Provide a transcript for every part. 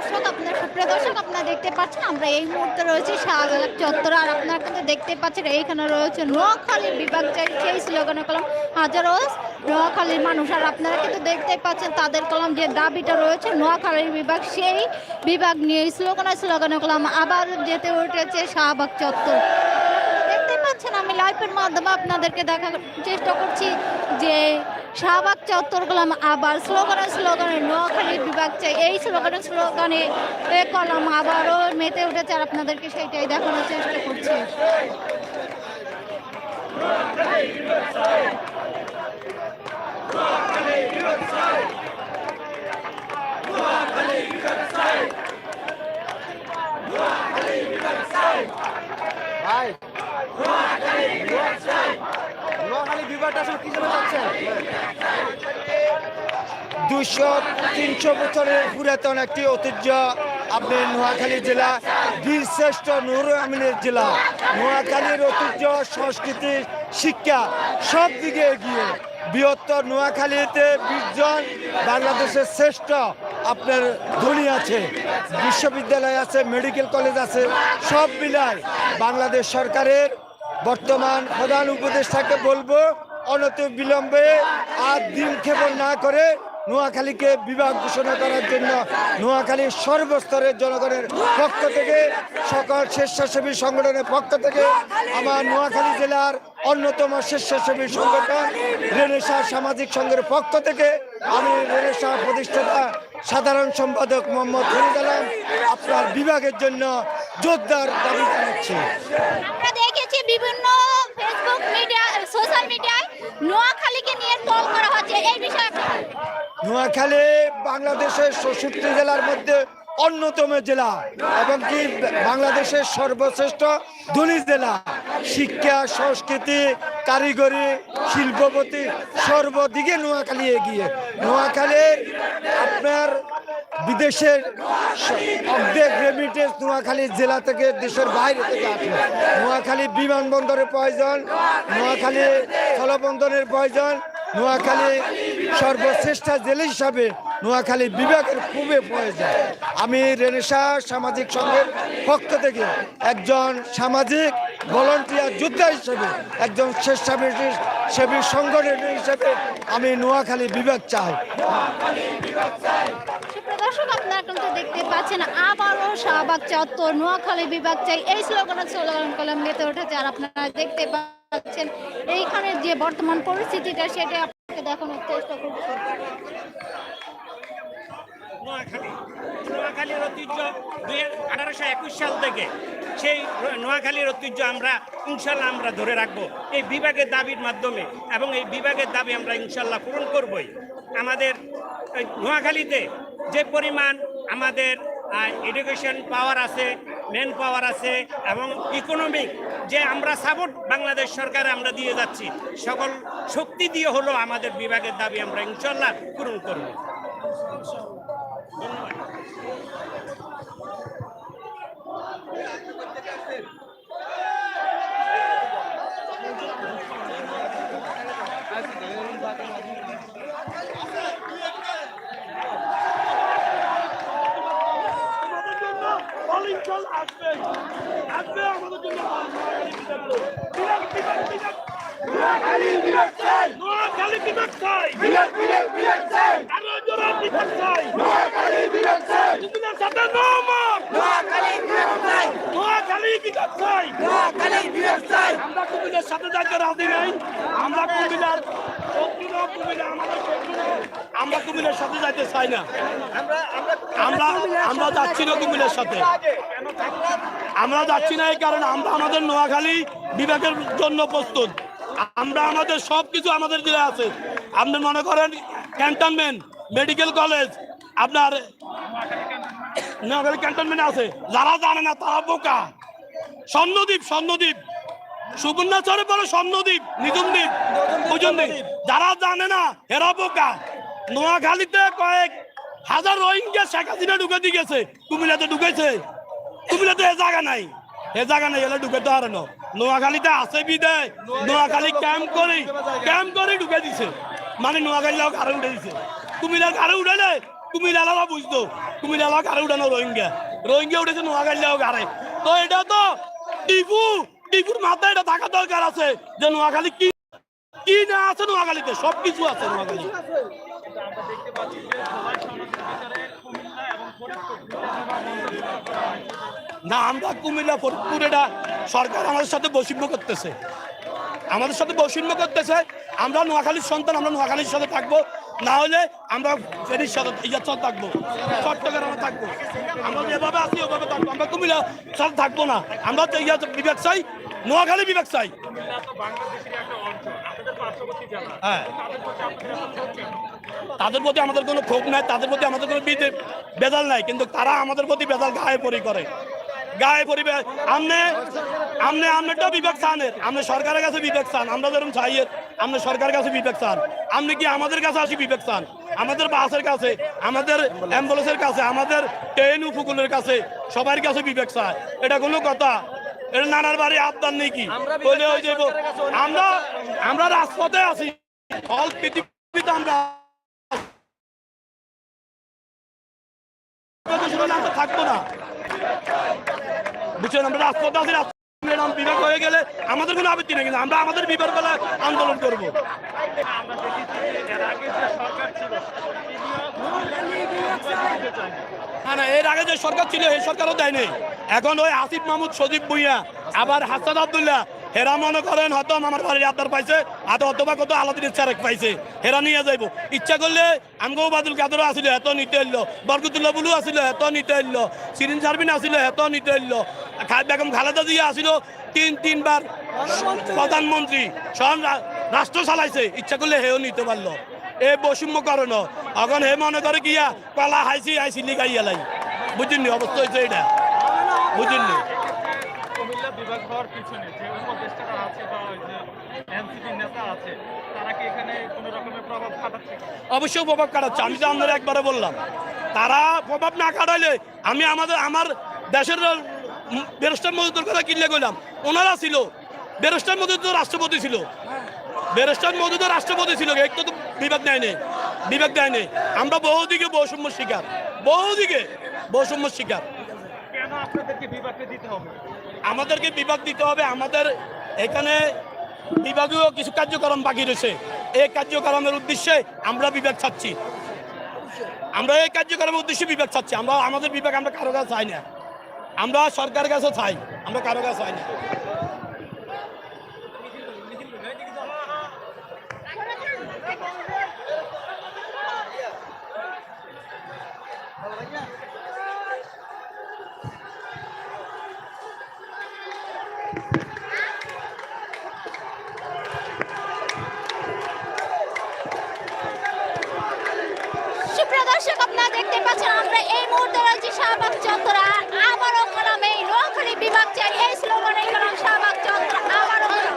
দর্শক, আপনার সুপ্রিয় দর্শক, আপনারা দেখতে পাচ্ছেন, আমরা এই মুহূর্তে রয়েছে শাহবাগ চত্বর। আর আপনারা কিন্তু দেখতে পাচ্ছেন, এইখানে রয়েছে নোয়াখালীর বিভাগ চাই সেই স্লোগানের কলম, হাজারো নোয়াখালীর মানুষ। আর আপনারা কিন্তু দেখতে পাচ্ছেন, তাদের কলম যে দাবিটা রয়েছে, নোয়াখালীর বিভাগ, সেই বিভাগ নিয়ে স্লোগানের স্লোগানের কলম আবার যেতে উঠেছে শাহবাগ চত্বর। আমি লাইভের মাধ্যমে আপনাদেরকে দেখার চেষ্টা করছি যে শাহবাগ চত্বর কলাম আবার স্লোগানে স্লোগানে নোয়াখালী বিভাগ চাই। এই স্লোগানে স্লোগানে কলাম আবারও মেতে উঠেছে আর আপনাদেরকে সেইটাই দেখানোর চেষ্টা করছি। ভাই। দুশো তিনশো বছরের পুরাতন একটি ঐতিহ্য। আপনি নোয়াখালী জেলা, বীরশ্রেষ্ঠ নুর আমিনের জেলা। নোয়াখালীর ঐতিহ্য, সংস্কৃতি, শিক্ষা সব দিকে এগিয়ে। বৃহত্তর নোয়াখালীতে বিশজন বাংলাদেশের শ্রেষ্ঠ আপনার ধনী আছে, বিশ্ববিদ্যালয় আছে, মেডিকেল কলেজ আছে, সব মিলায় বাংলাদেশ সরকারের বর্তমান প্রধান উপদেষ্টাকে বলব অনত বিলম্বে আর দিন ক্ষেপণ না করে নোয়াখালীকে বিভাগ ঘোষণা করার জন্য নোয়াখালীর সর্বস্তরের জনগণের পক্ষ থেকে সকল স্বেচ্ছাসেবী সংগঠনের পক্ষ থেকে আমার নোয়াখালী জেলার অন্যতম স্বেচ্ছাসেবী সংগঠন রেনেসা সামাজিক সংঘের পক্ষ থেকে আমি রেনেসা প্রতিষ্ঠাতা সাধারণ সম্পাদক মোহাম্মদ ফরিদ আলম আপনার বিভাগের জন্য জোরদার দাবি জানাচ্ছি বিভিন্ন ফেসবুক মিডিয়া সোশ্যাল মিডিয়ায় নোয়াখালীকে নিয়ে করা হচ্ছে এই বিষয়ে? নোয়াখালী বাংলাদেশের ষষ্ঠী জেলার মধ্যে অন্যতম জেলা এবং কি বাংলাদেশের সর্বশ্রেষ্ঠ ধনী জেলা। শিক্ষা, সংস্কৃতি, কারিগরি, শিল্পপতি সর্বদিকে নোয়াখালী এগিয়ে। নোয়াখালীর আপনার বিদেশের অর্ধেক রেমিটেন্স নোয়াখালী জেলা থেকে দেশের বাইরে থেকে আসে। নোয়াখালী বিমানবন্দরের প্রয়োজন, নোয়াখালী স্থলবন্দরের প্রয়োজন নোয়াখালী সর্বশ্রেষ্ঠ জেলা হিসাবে নোয়াখালী বিভাগের খুবই প্রয়োজন আমি রেনেসা সামাজিক সংঘের পক্ষ থেকে একজন সামাজিক ভলান্টিয়ার যোদ্ধা হিসেবে, একজন স্বেচ্ছাসেবী সেবী সংগঠন হিসেবে আমি নোয়াখালী বিভাগ চাই। দর্শক দেখতে পাচ্ছেন, আবারও শাহবাগ চত্বর, নোয়াখালী বিভাগ চাই। এই স্লোগানের স্লোগান কলম উঠেছে আর আপনারা দেখতে পাচ্ছেন এইখানে যে বর্তমান পরিস্থিতিটা সেটা আপনাকে দেখানোর চেষ্টা করছি নোয়াখালী। নোয়াখালীর ঐতিহ্য দুই আঠারোশো একুশ সাল থেকে সেই নোয়াখালীর ঐতিহ্য আমরা, ইনশাল্লাহ আমরা ধরে রাখব। এই বিভাগের দাবির মাধ্যমে এবং এই বিভাগের দাবি আমরা ইনশাল্লাহ পূরণ করবই। আমাদের নোয়াখালীতে যে পরিমাণ আমাদের এডুকেশন পাওয়ার আছে ম্যান পাওয়ার আছে এবং ইকোনমিক যে আমরা সাপোর্ট বাংলাদেশ সরকার আমরা দিয়ে যাচ্ছি, সকল শক্তি দিয়ে হলো আমাদের বিভাগের দাবি আমরা ইনশাল্লাহ পূরণ করব। ধন্যবাদ আমাদের জন্য অলিম্পিয়ান আসবে আসবে আমাদের জন্য বিরাট বিরাট বিরাট নোয়াখালী বিরাট চাই নোয়াখালী বিরাট চাই বিরাট বিরাট বিরাট চাই আরও জোরে বিরাট চাই নোয়াখালী বিরাট চাই তুমি সাথে নমর নোয়াখালী বিরাট চাই নোয়াখালী বিরাট চাই নোয়াখালী বিরাট চাই আমরা কুমিল্লার সাথে যাইতে রাজি নাই আমরা কুমিল্লার শত্রুরা কুমিল্লা আমাদের শত্রুরা আমরা কুমিল্লার সাথে যাইতে চাই না। আমরা আমরা যাচ্ছি না কুমিল্লার সাথে। আমরা যাচ্ছি না এই কারণে আমরা আমাদের নোয়াখালী বিভাগের জন্য প্রস্তুত। আমরা আমাদের সব কিছু আমাদের জেলায় আছে। আপনি মনে করেন ক্যান্টনমেন্ট মেডিকেল কলেজ আপনার নোয়াখালী ক্যান্টনমেন্ট আছে। যারা জানে না তারা বোকা। স্বর্ণদ্বীপ স্বর্ণদ্বীপ। সুবর্ণাচরে বলে স্বর্ণদ্বীপ নিজুম দ্বীপ বুঝুন দ্বীপ যারা জানে না এরা বোকা। নোয়াখালীতে কয়েক হাজার রোহিঙ্গা শেখ হাসিনা ঢুকে দিয়ে গেছে। কুমিল্লাতে ঢুকেছে কুমিল্লাতে এ জায়গা নাই। এ জায়গা নাই, এলে ঢুকে তো আর নোয়াখালীতে আছে বিদায় নোয়াখালী ক্যাম্প করে ক্যাম্প করে ঢুকে দিছে। মানে নোয়াখালী লোক আরও উঠে দিছে। কুমিল্লার আরও উঠালে কুমিল্লারা বুঝতো। কুমিল্লা গাড়ি উঠানো রোহিঙ্গা। রোহিঙ্গা উঠেছে নোয়াখালীও গাড়ে তো এটা তো টিপু, টিপুর মাথায় এটা থাকা দরকার আছে যে নোয়াখালী কি কি না আছে নোয়াখালীতে? সব কিছু আছে নোয়াখালী। না আমরা কুমিল্লা ফরিদপুর এটা সরকার আমাদের সাথে বৈষম্য করতেছে। আমাদের সাথে বৈষম্য করতেছে। আমরা নোয়াখালীর সন্তান আমরা নোয়াখালীর সাথে থাকব। না হলে আমরা ফেরির সাথে ইয়ার সাথে থাকব। চট্টগ্রামে থাকব। আমরা যেভাবে আছি ওভাবে থাকব। আমরা কুমিল্লা সাথে থাকব না। আমরা তো ইয়া বিবেক চাই নোয়াখালী বিবেক চাই। হ্যাঁ। তাদের প্রতি আমাদের কোনো ক্ষোভ নাই তাদের প্রতি আমাদের কোনো বেজাল নাই কিন্তু তারা আমাদের প্রতি বেজাল গায়ে পরি করে। গায়ে পরিবে আমনে আমনে আমনেটা বিবেক চানের আপনি সরকারের কাছে বিবেক চান। আমরা যেরকম চাই আপনি সরকারের কাছে বিবেক চান। আপনি কি আমাদের কাছে আসি বিবেক চান? আমাদের বাসের কাছে আমাদের অ্যাম্বুলেন্সের কাছে আমাদের ট্রেন উপকূলের কাছে সবার কাছে বিবেক চায়। এটা কোনো কথা। এটা নানার বাড়ি আবদার নেই কি? বলে ওই যে আমরা আমরা রাজপথে আছি। অল পৃথিবীতে আমরা না বুঝছেন আমরা রাজপথে আছি বিভাগ হয়ে গেলে আমাদের কোনো আপত্তি নেই কিন্তু আমরা আমাদের বিভাগ বেলা আন্দোলন করব না না এর আগে যে সরকার ছিল এই সরকারও দেয়নি। এখন ওই আসিফ মাহমুদ সজীব ভুইয়া, আবার হাসান আবদুল্লাহ হেরা মনে করেন হয়তো আমার বাড়ির আবদার পাইছে আর অথবা কত আলাদিনের চারেক পাইছে হেরা নিয়ে যাইব। ইচ্ছা করলে আমগো বাদুল কাদরও আসিল এত নিতে এলো। বরকতুল্লাহ বুলু আসিল এত নিতে এলো। সিরিন জারবিন আসিল এত নিতে এলো। খা- বেগম খালেদা জিয়া আসিল তিন তিনবার প্রধানমন্ত্রী। সব রা- রাষ্ট্র চালাইছে ইচ্ছা করলে হেও নিতে পারল। এ বৈষম্য কারণ এখন হে মনে করে কিয়া কলা হাইছি হাইছি লিগাইয়া লাই। বুঝিনি অবস্থা হয়েছে এটা বুঝিনি বিভাগ হওয়ার পিছনে যে উপদেষ্টারা আছে বা ওই যে এনসিপি নেতা আছে তারা কি এখানে কোনো রকমের প্রভাব খাটাচ্ছে অবশ্যই প্রভাব কাটাচ্ছে আমি তো আপনার একবারে বললাম। তারা প্রভাব না কাটাইলে আমি আমাদের আমার দেশের বেরস্টার মজুদের কথা কিনলে গেলাম ওনারা ছিল। বেরস্টার মজুদ রাষ্ট্রপতি ছিল। বেরস্টার মজুদ রাষ্ট্রপতি ছিল এক তো বিভাগ দেয়নি বিভাগ দেয়নি আমরা বহুদিকে বৈষম্য শিকার বহুদিকে বৈষম্য শিকার। কেন আপনাদেরকে বিভাগকে দিতে হবে? আমাদেরকে বিভাগ দিতে হবে, আমাদের এখানে বিভাগীয় কিছু কার্যক্রম বাকি রয়েছে। এই কার্যক্রমের উদ্দেশ্যে আমরা বিভাগ ছাড়ছি। আমরা এই কার্যক্রমের উদ্দেশ্যে বিভাগ ছাড়ছি। আমরা, আমাদের বিভাগ আমরা কারও কাছে চাই না। আমরা সরকারের কাছে চাই। আমরা কারও কাছে চাই না সুপ্রিয় দর্শক আপনারা দেখতে পাচ্ছেন, আমরা এই মুহূর্তে রয়েছি শাহবাগ চত্বর। আর আবারও কলাম এই নোয়াখালী বিভাগ চাই এই স্লোগানে কলাম শাহবাগ চত্বর আবারও কলাম।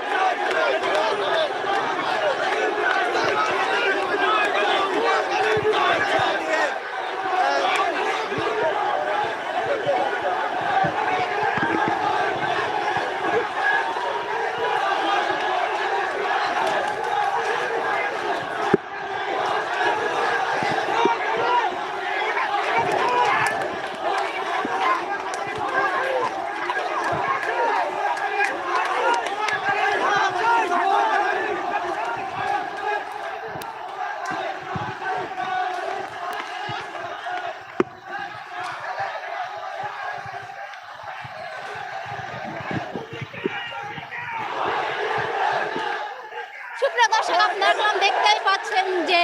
সুপ্রিয় দর্শক আপনারা কলাম দেখতেই পাচ্ছেন যে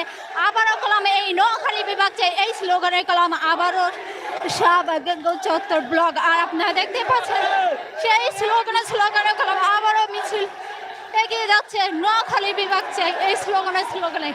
আবারও কলাম এই নোয়াখালী বিভাগ চাই এই স্লোগানের কলম আবারও সব চত্বর ব্লগ। আর আপনারা দেখতে পাচ্ছেন, সেই স্লোগানের স্লোগানের কলম আবারও মিছিল এগিয়ে যাচ্ছে। নোয়াখালী বিভাগ চাই, এই স্লোগানের স্লোগানে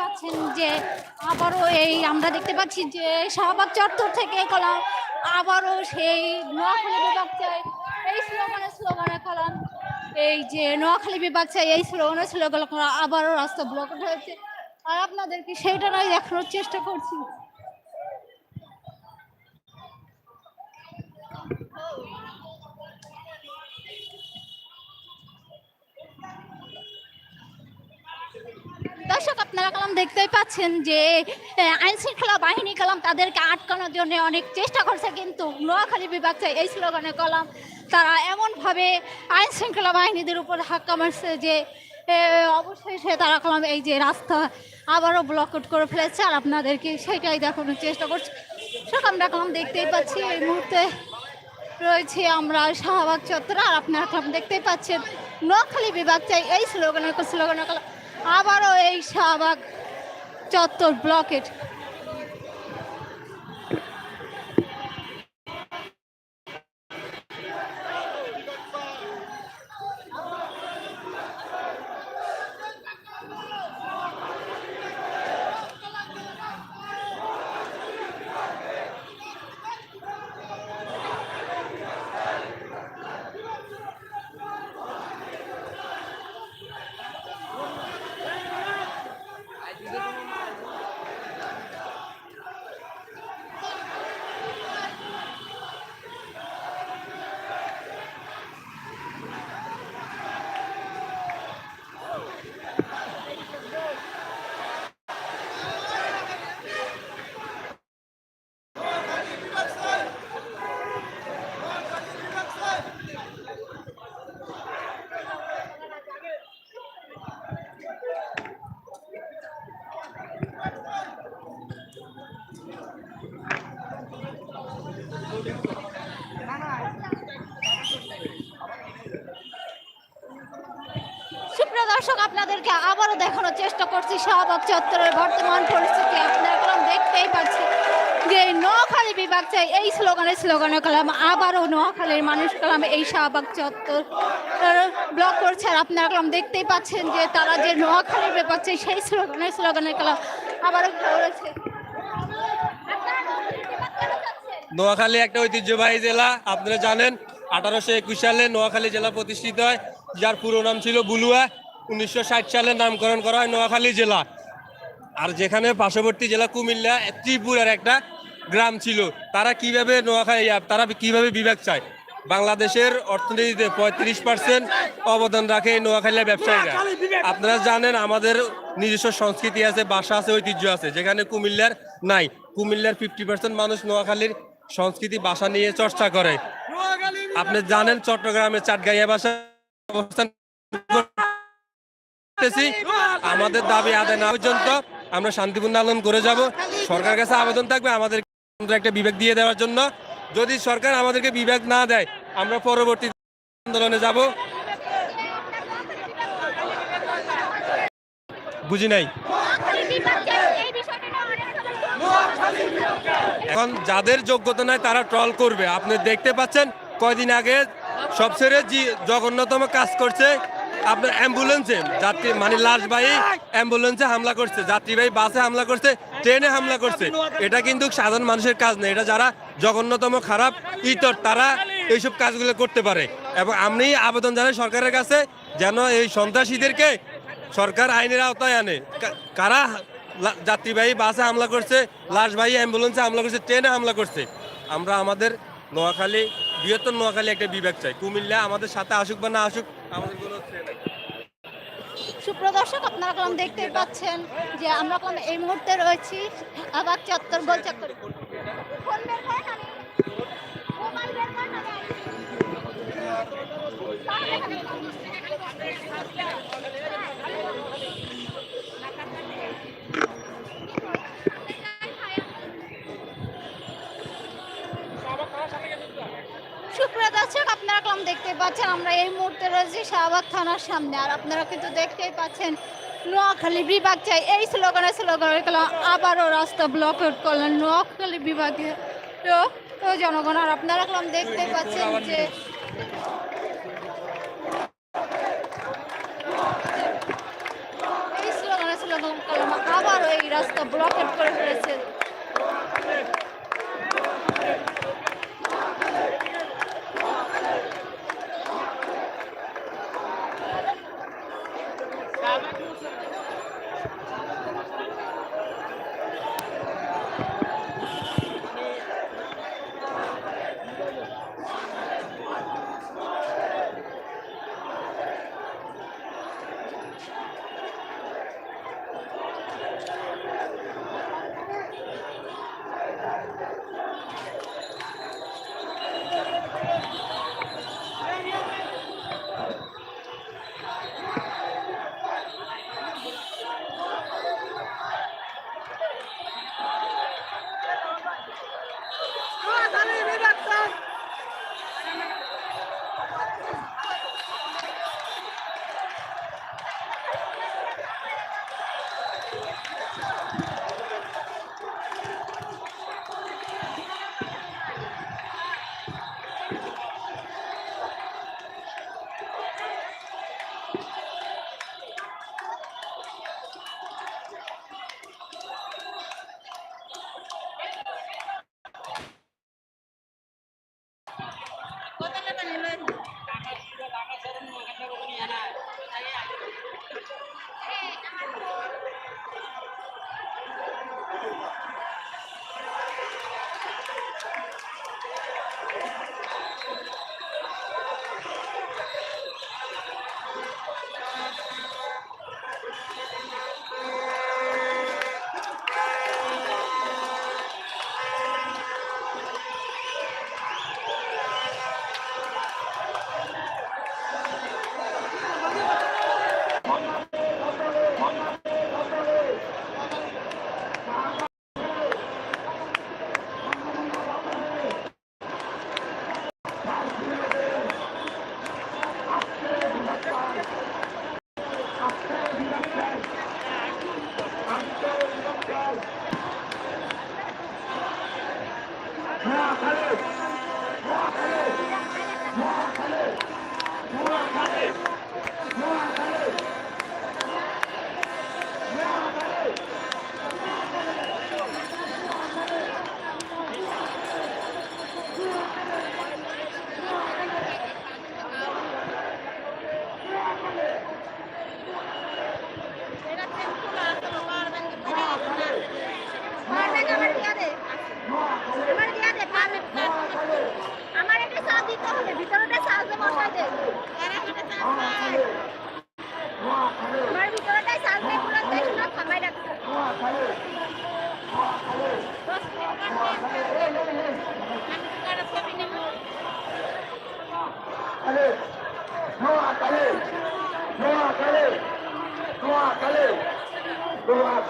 পাচ্ছেন যে আবারও এই আমরা দেখতে পাচ্ছি যে শাহবাগ চত্বর থেকে কলাম, আবারও সেই নোয়াখালী বিভাগ চাই। এই স্লোগানে স্লোগানে কলাম, এই যে নোয়াখালী বিভাগ চাই, এই স্লোগানে স্লোগান আবারও রাস্তা ব্লক হয়েছে। আর আপনাদেরকে সেইটা নয় দেখানোর চেষ্টা করছি। দর্শক, আপনারা কালাম দেখতেই পাচ্ছেন যে আইন শৃঙ্খলা বাহিনী কালাম তাদেরকে আটকানোর জন্য অনেক চেষ্টা করছে, কিন্তু নোয়াখালী বিভাগ চাই এই স্লোগানে কলাম তারা এমনভাবে আইন শৃঙ্খলা বাহিনীদের উপর হাক্কা মারছে যে সে তারা কলাম এই যে রাস্তা আবারও ব্লকআউট করে ফেলেছে। আর আপনাদেরকে সেটাই দেখানোর চেষ্টা করছে। দর্শক, আমরা কলাম দেখতেই পাচ্ছি এই মুহূর্তে রয়েছে আমরা শাহবাগ চত্বরে। আর আপনারা এখন দেখতেই পাচ্ছেন, নোয়াখালী বিভাগ চাই এই স্লোগানের স্লোগানের কলম। আবারও এই শাহবাগ চত্বর ব্লকেট সুপ্রিয় দর্শক, আপনাদেরকে আবারও দেখানোর চেষ্টা করছি শাহবাগ চত্বরের বর্তমান পরিস্থিতি। আপনারা কলম দেখতেই পাচ্ছি যে নোয়াখালী বিভাগ চাই এই স্লোগানে স্লোগানে কলাম, আবারও নোয়াখালীর মানুষ কলাম এই শাহবাগ চত্বর ব্লক করছে। আর আপনারা কলম দেখতেই পাচ্ছেন যে তারা যে নোয়াখালীর ব্যাপার চাই সেই স্লোগানে স্লোগানে কলাম আবারও করেছে। নোয়াখালী একটা ঐতিহ্যবাহী জেলা, আপনারা জানেন, আঠারোশো একুশ সালে নোয়াখালী জেলা প্রতিষ্ঠিত হয়, যার পুরো নাম ছিল বুলুয়া। উনিশশো ষাট সালে নামকরণ করা হয় নোয়াখালী জেলা। আর যেখানে পার্শ্ববর্তী জেলা কুমিল্লা ত্রিপুরার একটা গ্রাম ছিল, তারা কীভাবে নোয়াখালী, তারা কীভাবে বিভাগ চায়? বাংলাদেশের অর্থনীতিতে পঁয়ত্রিশ পার্সেন্ট অবদান রাখে এই নোয়াখালী ব্যবসায়ীরা। আপনারা জানেন আমাদের নিজস্ব সংস্কৃতি আছে, ভাষা আছে, ঐতিহ্য আছে, যেখানে কুমিল্লার নাই। কুমিল্লার ফিফটি পার্সেন্ট মানুষ নোয়াখালীর সংস্কৃতি, ভাষা নিয়ে চর্চা করে। আপনি জানেন চট্টগ্রামের চাটগাইয়া বাসা অবস্থান করতেছি। আমাদের দাবি আদায় না পর্যন্ত আমরা শান্তিপূর্ণ আন্দোলন করে যাব। সরকার কাছে আবেদন থাকবে আমাদের একটা বিবেক দিয়ে দেওয়ার জন্য। যদি সরকার আমাদেরকে বিবেক না দেয়, আমরা পরবর্তী আন্দোলনে যাব। বুঝি নাই? এখন যাদের যোগ্যতা নাই, তারা ট্রল করবে। আপনি দেখতে পাচ্ছেন, কয়দিন আগে সবচেয়ে জঘন্যতম কাজ করছে। আপনার অ্যাম্বুলেন্সে, যাত্রী মানে লাশবাহী অ্যাম্বুলেন্সে হামলা করছে যাত্রীবাহী বাসে হামলা করছে, ট্রেনে হামলা করছে। এটা কিন্তু সাধারণ মানুষের কাজ নেই এটা যারা জঘন্যতম, খারাপ, ইতর, তারা এইসব কাজগুলো করতে পারে। এবং আমি আবেদন জানাই সরকারের কাছে যেন এই সন্ত্রাসীদেরকে সরকার আইনের আওতায় আনে। কারা যাত্রীবাহী বাসে হামলা করছে লাশবাহী অ্যাম্বুলেন্সে হামলা করছে, ট্রেনে হামলা করছে, আমরা আমাদের নোয়াখালী বৃহত্তর নোয়াখালী একটা বিভাগ চাই। কুমিল্লা আমাদের সাথে আসুক বা না আসুক, আমাদের কোনো। সুপ্রদর্শক আপনারা কলম দেখতেই পাচ্ছেন যে আমরা কলম এই মুহূর্তে রয়েছি? আবার চত্বর গোল চত্বর। আপনারা কলম দেখতে পাচ্ছেন? আমরা এই মুহূর্তে রয়েছি শাহবাগ থানার সামনে। আর আপনারা কিন্তু দেখতেই পাচ্ছেন, নোয়াখালী বিভাগ চাই। এই স্লোগানে স্লোগানে আবারও রাস্তা ব্লক আউট করলেন নোয়াখালী বিভাগে। তো জনগণ, আর আপনারা কলম দেখতেই পাচ্ছেন যে আবারও এই রাস্তা ব্লকেট করে ফেলেছে।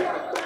Yeah.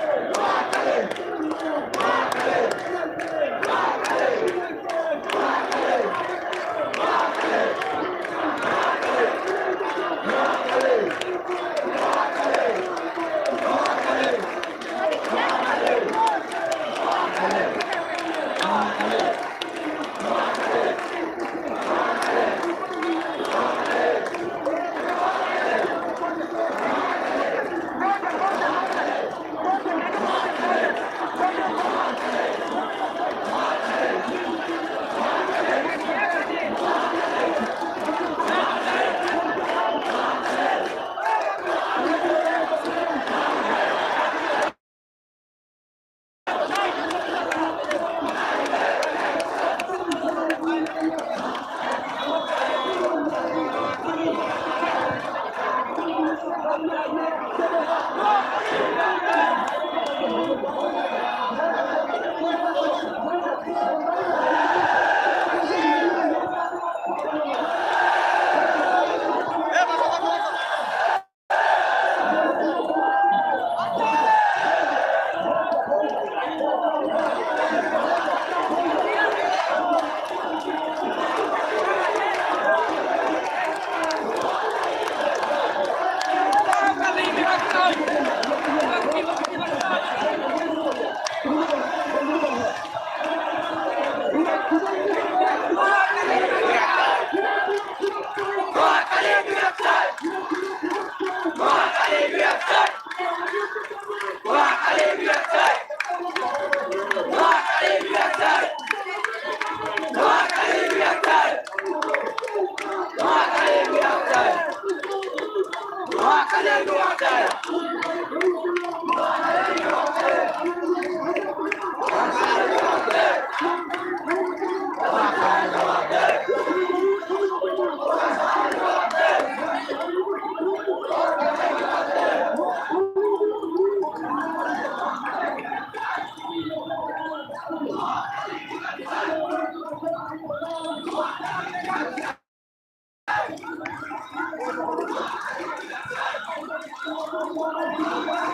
الله أكبر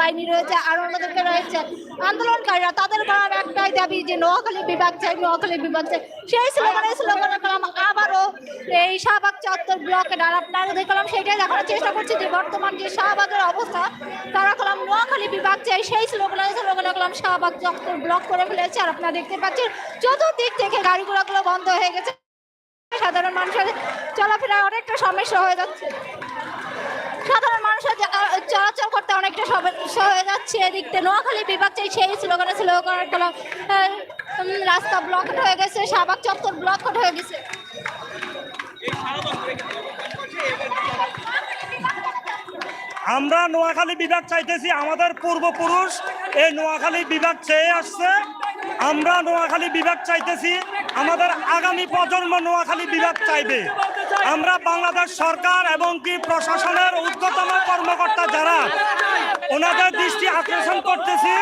বাহিনী রয়েছে, আর অন্যদেরকে রয়েছে আন্দোলনকারীরা। তাদের কলম একটাই দাবি যে নোয়াখালী বিভাগ চাই, নোয়াখালী বিভাগ চাই। সেই স্লোগানে স্লোগান করলাম আবারও এই শাহবাগ চত্বর ব্লকে আর আপনারা দেখলাম সেটাই দেখানোর চেষ্টা করছি যে বর্তমান যে শাহবাগের অবস্থা, তারা কলাম নোয়াখালী বিভাগ চাই, সেই স্লোগানে স্লোগানে কলাম শাহবাগ চত্বর ব্লক করে ফেলেছে, আর আপনারা দেখতে পাচ্ছেন চতুর্দিক থেকে গাড়ি ঘোড়াগুলো বন্ধ হয়ে গেছে। সাধারণ মানুষের চলাফেরা অনেকটা সমস্যা হয়ে যাচ্ছে। সাধারণ মানুষের চলাচল করতে অনেকটা সমস্যা হয়ে যাচ্ছে এদিক থেকে নোয়াখালী বিভাগ চাই সেই স্লোগানে স্লোগান করলাম আহ, রাস্তা ব্লক হয়ে গেছে শাহবাগ চত্বর ব্লক হয়ে গেছে। আমরা নোয়াখালী বিভাগ চাইতেছি আমাদের পূর্বপুরুষ এই নোয়াখালী বিভাগ চেয়ে আসছে। আমরা নোয়াখালী বিভাগ চাইতেছি আমাদের আগামী প্রজন্ম নোয়াখালী বিভাগ চাইবে। আমরা বাংলাদেশ সরকার এবং কি প্রশাসনের ঊর্ধ্বতম কর্মকর্তা যারা, ওনাদের দৃষ্টি আকর্ষণ করতেছি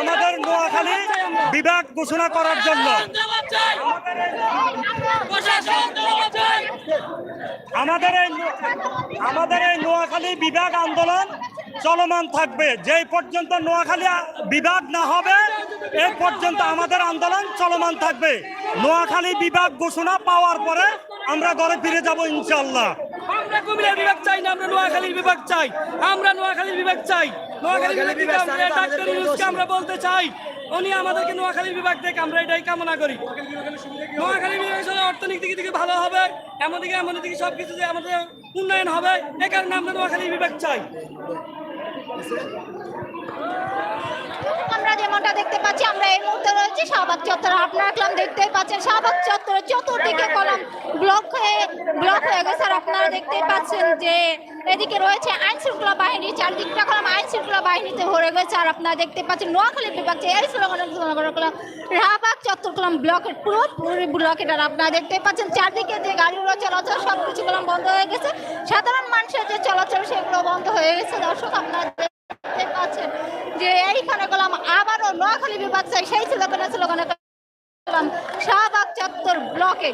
আমাদের নোয়াখালী বিভাগ ঘোষণা করার জন্য। আমাদের এই আমাদের এই নোয়াখালী বিভাগ আন্দোলন চলমান থাকবে। যেই পর্যন্ত নোয়াখালী বিভাগ না হবে এই পর্যন্ত আমাদের আন্দোলন চলমান থাকবে। নোয়াখালী বিভাগ ঘোষণা পাওয়ার পরে আমরা ঘরে ফিরে যাব ইনশাল্লাহ আমরা কুমিল্লা বিভাগ চাই না আমরা নোয়াখালীর বিভাগ চাই। আমরা নোয়াখালীর বিভাগ চাই। নোয়াখালী বিভাগ আমরা ডাক্তার ইউনুসকে আমরা বলতে চাই উনি আমাদেরকে নোয়াখালীর বিভাগ থেকে আমরা এটাই কামনা করি। নোয়াখালী বিভাগ আসলে অর্থনৈতিক দিকে ভালো হবে এমন দিকে এমন দিকে সব কিছু যে আমাদের উন্নয়ন হবে এ কারণে আমরা নোয়াখালীর বিভাগ চাই। আমরা যেমনটা দেখতে পাচ্ছি, আমরা এই মুহূর্তে রয়েছি শাহবাগ চত্বর। আপনারা কলাম দেখতেই পাচ্ছেন, শাহবাগ চত্বরে চতুর্দিকে কলাম ব্লক হয়ে ব্লক হয়ে গেছে। আর আপনারা দেখতেই পাচ্ছেন যে এদিকে রয়েছে আইন শৃঙ্খলা বাহিনী, চারদিকটা কলাম আইন শৃঙ্খলা বাহিনীতে ভরে গেছে। আর আপনারা দেখতে পাচ্ছেন, নোয়াখালী বিভাগ এই স্লোগানের কলাম শাহবাগ চত্বর কলাম ব্লকের পুরো পুরো ব্লকের আর আপনারা দেখতে পাচ্ছেন, চারদিকে যে গাড়িগুলো চলাচল সব কিছু কলাম বন্ধ হয়ে গেছে। সাধারণ মানুষের যে চলাচল, সেগুলো বন্ধ হয়ে গেছে। দর্শক, আপনারা যে এইখানে গেলাম আবারও নোয়াখালী বিভাগ চাই। সেই স্লোগানে স্লোগানে শাহবাগ চত্বর ব্লকে।